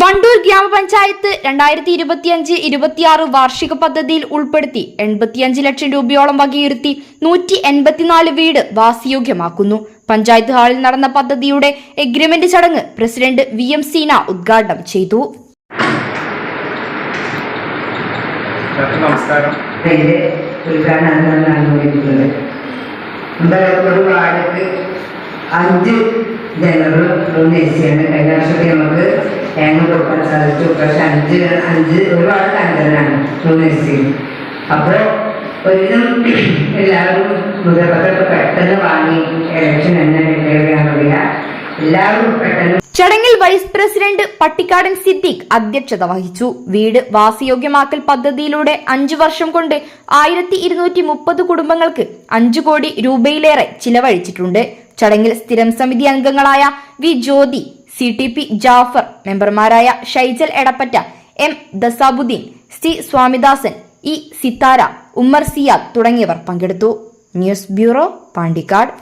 വണ്ടൂർ ഗ്രാമപഞ്ചായത്ത് രണ്ടായിരത്തി ഇരുപത്തിയഞ്ച് ഇരുപത്തിയാറ് വാർഷിക പദ്ധതിയിൽ ഉൾപ്പെടുത്തി എൺപത്തിയഞ്ച് ലക്ഷം രൂപയോളം വകയിരുത്തി നൂറ്റി എൺപത്തിനാല് വീട് വാസയോഗ്യമാക്കുന്നു. പഞ്ചായത്ത് ഹാളിൽ നടന്ന പദ്ധതിയുടെ എഗ്രിമെന്റ് ചടങ്ങ് പ്രസിഡന്റ് വി എം സീന ഉദ്ഘാടനം ചെയ്തു. നമസ്കാരം. അഞ്ച് ജനറൽ എ സിയാണ് കഴിഞ്ഞ വർഷത്തെ നമുക്ക് തേങ്ങ കൊടുക്കാൻ സാധിച്ചു. പക്ഷെ അഞ്ച് അഞ്ച് ഒരുപാട് എ സി അപ്പോൾ ഒരുവിധം എല്ലാവരും മുതൽപ്പത്തൊക്കെ പെട്ടെന്ന് വാങ്ങി ഇലക്ഷൻ എല്ലാവരും പെട്ടെന്ന് ചടങ്ങിൽ വൈസ് പ്രസിഡന്റ് പട്ടിക്കാടൻ സിദ്ദീഖ് അധ്യക്ഷത വഹിച്ചു. വീട് വാസയോഗ്യമാക്കൽ പദ്ധതിയിലൂടെ അഞ്ചു വർഷം കൊണ്ട് ആയിരത്തി ഇരുന്നൂറ്റി മുപ്പത് കുടുംബങ്ങൾക്ക് അഞ്ചു കോടി രൂപയിലേറെ ചിലവഴിച്ചിട്ടുണ്ട്. ചടങ്ങിൽ സ്ഥിരം സമിതി അംഗങ്ങളായ V Jyothi C T P Jaffar മെമ്പർമാരായ Shaijal Edappatta M Dasabuddin C Swamidasan E Sithara Ummer Siyad തുടങ്ങിയവർ പങ്കെടുത്തു. News bureau Pandikkad.